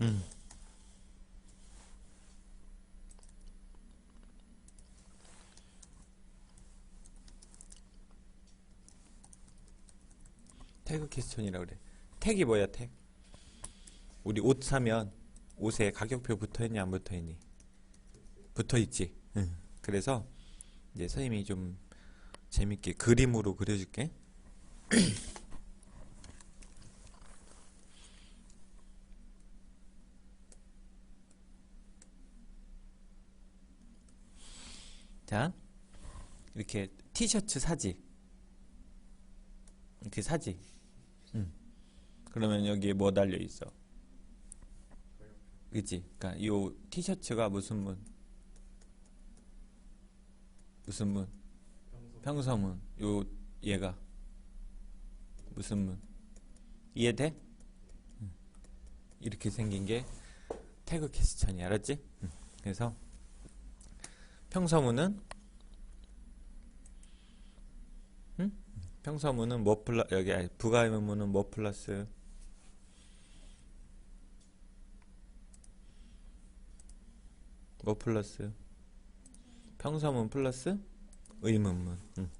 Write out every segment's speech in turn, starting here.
음. 태그 퀘스천이라고 그래. 택이 뭐야, 택? 우리 옷 사면 옷에 가격표 붙어 있니 안 붙어 있니? 붙어 있지. 응. 그래서 이제 선생님이 좀 재밌게 그림으로 그려줄게. 자, 이렇게 티셔츠 사지. 이렇게 사지. 응. 그러면 여기에 뭐 달려 있어? 그치? 그니까 요 티셔츠가 무슨 문? 무슨 문? 평서문. 요 얘가 무슨 문? 이해돼? 응. 이렇게 생긴 게 태그 캐스천이 알았지? 응. 그래서 평서문은? 응? 평서문은 뭐 플러 여기 아니, 부가 의문문은 뭐 플러스? 뭐 플러스? 평서문 플러스 의문문. 응.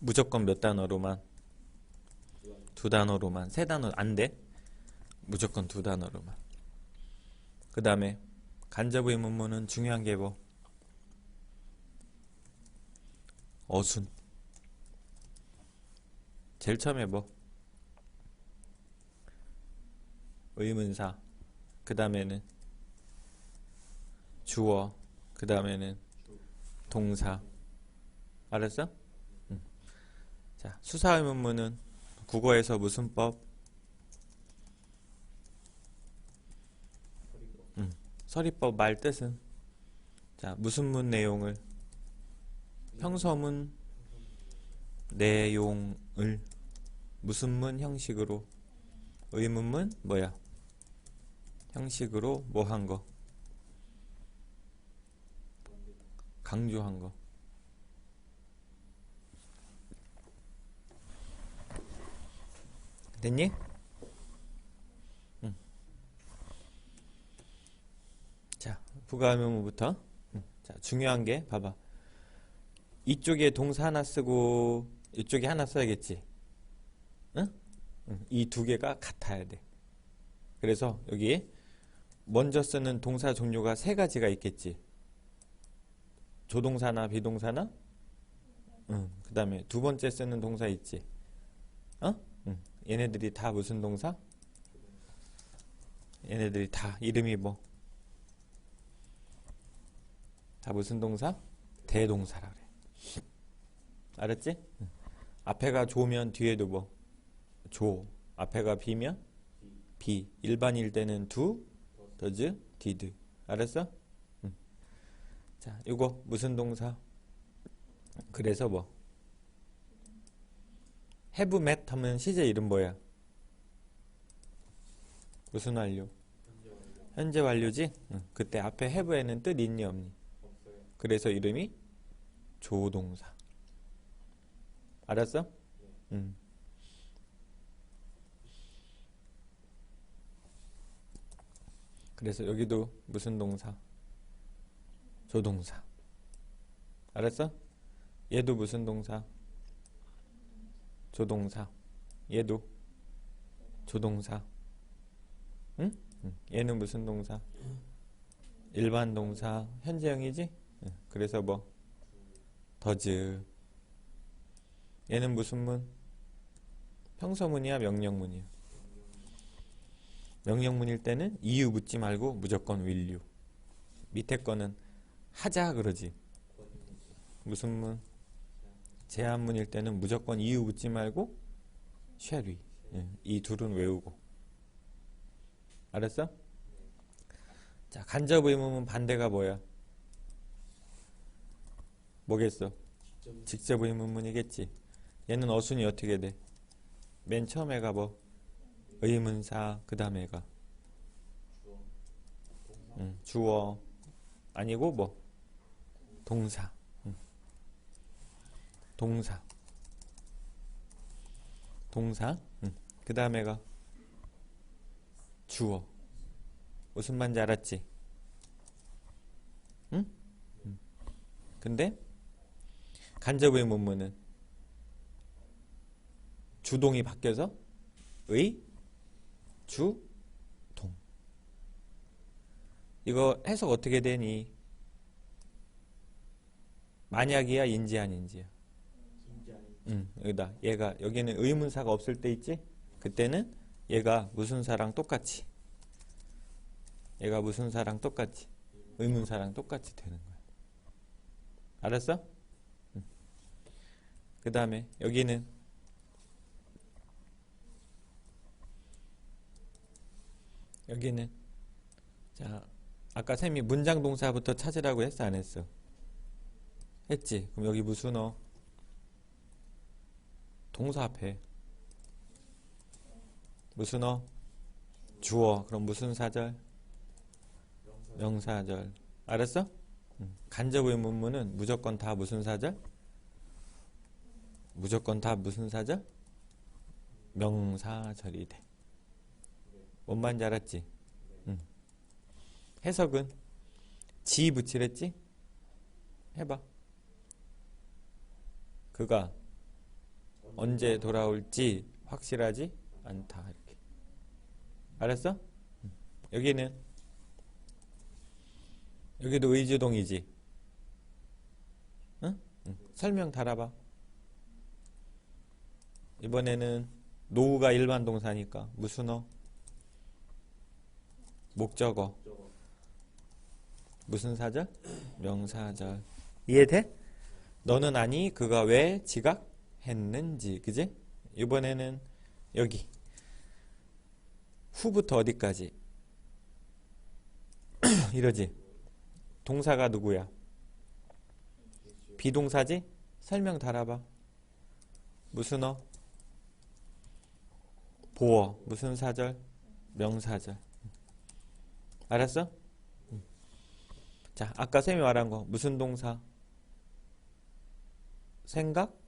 무조건 몇 단어로만 두 단어로만 세 단어 안 돼? 무조건 두 단어로만 그 다음에 간접 의 문문은 중요한 게 뭐? 어순 제일 처음에 뭐? 의문사 그 다음에는 주어 그 다음에는 동사 알았어? 응. 자 수사 의 문문은 국어에서 무슨 법? 응. 서리법 말 뜻은? 자 무슨 문 내용을? 평서문 내용을 무슨 문 형식으로? 의문문 뭐야? 형식으로 뭐 한 거? 강조한 거 됐니? 응. 자 부가의문문부터 응. 자 중요한 게 봐봐 이쪽에 동사 하나 쓰고 이쪽에 하나 써야겠지 응? 이두 개가 같아야 돼 그래서 여기 먼저 쓰는 동사 종류가 세 가지가 있겠지 조동사나 비동사나 응. 그 다음에 두 번째 쓰는 동사 있지 어? 응. 얘네들이 다 무슨 동사? 얘네들이 다 이름이 뭐? 다 무슨 동사? 대동사라 그래 알았지? 응. 앞에가 조면 뒤에도 뭐? 조 앞에가 비면? 비 일반일 때는 두 더즈 디드 알았어? 응. 자 이거 무슨 동사? 그래서 뭐? Have met 하면 시제 이름 뭐야? 무슨 완료? 현재 완료지? 응. 그때 앞에 have에는 뜻 있니 없니? 그래서 이름이 조동사 알았어? 응. 그래서 여기도 무슨 동사? 조동사. 알았어? 얘도 무슨 동사? 조동사. 얘도 조동사. 응? 응. 얘는 무슨 동사? 일반 동사. 현재형이지? 응. 그래서 뭐? 더즈. 얘는 무슨 문? 평서문이야, 명령문이야? 명령문일 때는 이유 묻지 말고 무조건 you. 밑에 거는 하자 그러지. 무슨 문? 제한문일 때는 무조건 이유 묻지 말고 we. 예, 이 둘은 외우고. 알았어? 자, 간접 의문문 반대가 뭐야? 뭐겠어? 직접 의문문이겠지. 얘는 어순이 어떻게 돼? 맨 처음에가 뭐? 의문사 그 다음에가 응, 주어 아니고 뭐 동사 응. 동사. 동사. 응. 그 다음에가 주어. 무슨 말인지 알았지? 응? 응. 근데 간접 의 문문은 주동이 바뀌어서 의, 주, 동. 이거 해석 어떻게 되니? 만약이야, 인지 아닌지야? 응, 여기다. 얘가, 여기는 의문사가 없을 때 있지? 그때는 얘가 무슨 사랑 똑같이. 얘가 무슨 사랑 똑같이. 의문사랑 똑같이 되는 거야. 알았어? 그 다음에 여기는 여기는 자 아까 쌤이 문장 동사부터 찾으라고 했어 안 했어? 했지? 그럼 여기 무슨 어? 동사 앞에 무슨 어? 주어 그럼 무슨 사절? 명사절 알았어? 응. 간접 의 문문은 무조건 다 무슨 사절? 무조건 다 무슨 사절? 명사절이 돼. 뭔 말인지 알았지? 응. 해석은 지 붙이랬지? 해봐. 그가 언제 돌아올지 확실하지 않다. 이렇게. 알았어? 응. 여기는 여기도 의주동이지. 응? 응. 설명 달아봐. 이번에는 노우가 일반 동사니까 무슨 어? 목적어. 무슨 사절? 명사절. 이해돼? 너는 아니 그가 왜 지각 했는지. 그지? 이번에는 여기 후부터 어디까지? 이러지. 동사가 누구야? 비동사지? 설명 달아봐. 무슨 어? 보어. 무슨 사절? 명사절. 알았어? 음. 자, 아까 쌤이 말한 거 무슨 동사? 생각?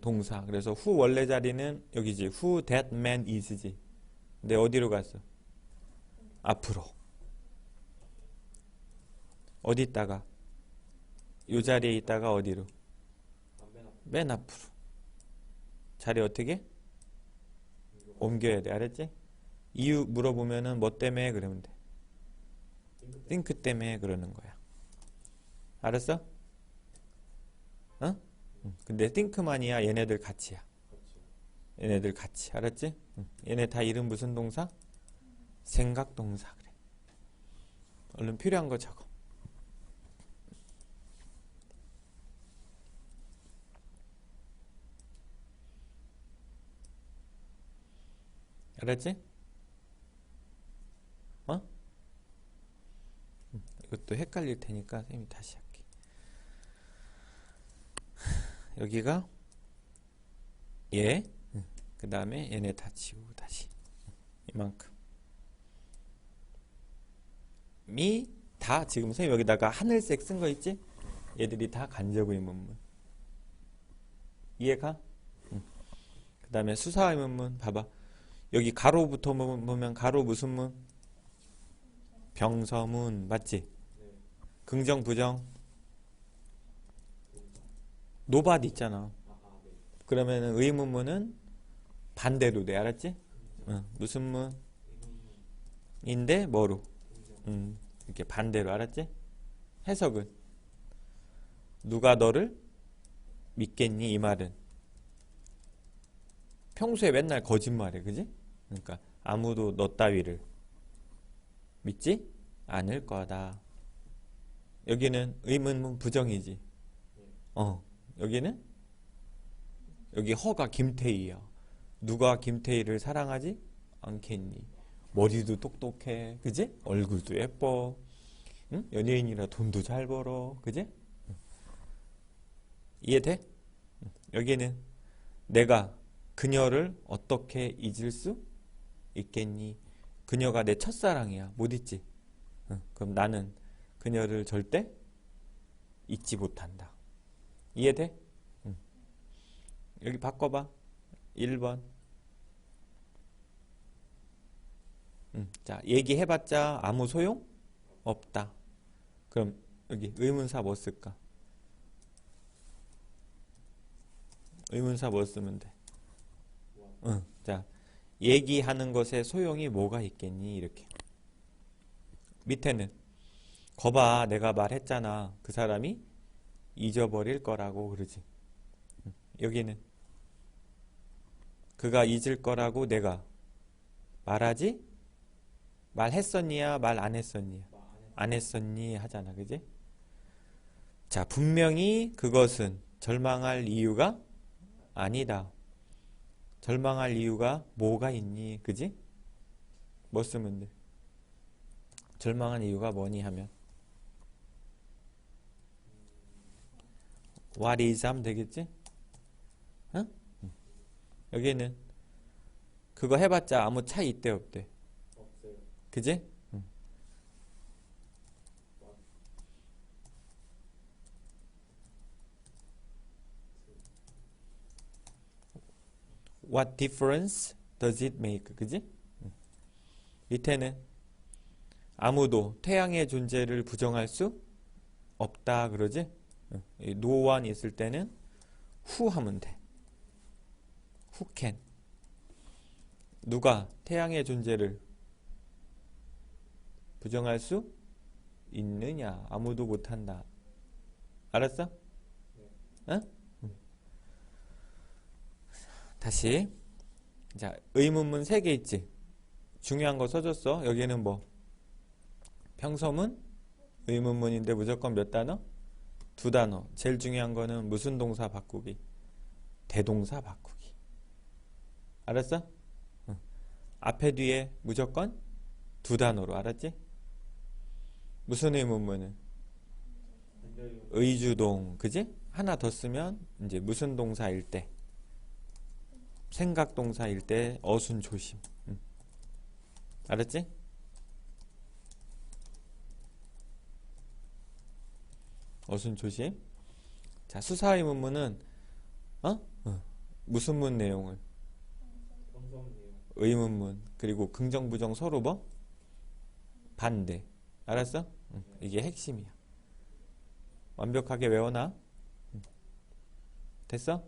동사. 그래서 who 원래 자리는 여기지. who that man is지. 근데 어디로 갔어? 앞으로. 어디 있다가? 요 자리에 있다가 어디로? 맨 앞으로. 자리 어떻게? 옮겨야 돼. 알았지? 이유 물어보면은 뭐 때문에 그러면 돼. 띵크 때문에 그러는 거야. 알았어? 어? 응. 근데 띵크만이야. 얘네들 같이야. 같이 얘네들 같이. 알았지? 응. 얘네 다 이름 무슨 동사? 생각 동사 그래. 얼른 필요한 거 적어. 알았지? 어? 음, 이것도 헷갈릴 테니까 쌤이 다시 할게. 여기가 얘, 그 다음에 얘네 다 지우고 다시 이만큼. 미, 다 지금 쌤 여기다가 하늘색 쓴 거 있지? 얘들이 다 간접 의문문. 이해가? 그 다음에 수사 의문문 봐봐. 여기 가로부터 보- 보면 가로 무슨 문? 병서문 맞지? 네 긍정 부정 노밭 있잖아. 그러면은 의문문은 반대로 돼 알았지? 응. 무슨 문? 인데 뭐로? 음, 이렇게 반대로 알았지? 해석은 누가 너를 믿겠니 이 말은 평소에 맨날 거짓말해 그지? 그러니까 아무도 너 따위를 믿지 않을 거다. 여기는 의문문 부정이지. 어 여기는 여기 허가 김태희야. 누가 김태희를 사랑하지 않겠니? 머리도 똑똑해, 그지? 얼굴도 예뻐, 응? 연예인이라 돈도 잘 벌어, 그지? 응. 이해돼? 응. 여기는 내가 그녀를 어떻게 잊을 수 있겠니? 그녀가 내 첫사랑이야, 못 잊지? 응. 그럼 나는 그녀를 절대 잊지 못한다. 이해돼? 응. 여기 바꿔봐. 1번. 음, 자, 얘기해봤자 아무 소용 없다. 그럼 여기 의문사 뭐 쓸까? 의문사 뭐 쓰면 돼? 응, 자, 얘기하는 것에 소용이 뭐가 있겠니? 이렇게. 밑에는 거봐, 내가 말했잖아. 그 사람이 잊어버릴 거라고 그러지. 응, 여기는 그가 잊을 거라고 내가 말하지? 말했었니야? 말 안 했었니야? 안 했었니? 하잖아. 그지? 자, 분명히 그것은 절망할 이유가 아니다. 절망할 이유가 뭐가 있니? 그지? 뭐 쓰면 돼? 절망한 이유가 뭐니 하면 What is 하면 되겠지? 응? 응. 여기는 그거 해봤자 아무 차이 있대 없대. 없어요. 그지? 응. What difference does it make? 그지? 응. 밑에는 아무도 태양의 존재를 부정할 수 없다 그러지? One 있을 때는 who 하면 돼. can? 누가 태양의 존재를 부정할 수 있느냐? 아무도 못한다. 알았어? 응? 응. 다시. 자, 의문문 세개 있지? 중요한 거 써줬어. 여기는 뭐? 평서문? 의문문인데 무조건 몇 단어? 두 단어. 제일 중요한 거는 무슨 동사 바꾸기? 대동사 바꾸기. 알았어? 응. 앞에 뒤에 무조건 두 단어로 알았지? 무슨 의문문은? 의주동, 그지? 하나 더 쓰면 이제 무슨 동사일 때, 생각 동사일 때 어순 조심. 응. 알았지? 어순 조심. 자, 수사 의 문문은 어? 어. 무슨 문 내용을? 의문문 그리고 긍정 부정 서로 뭐 반대 알았어? 응, 이게 핵심이야 완벽하게 외워놔 응. 됐어?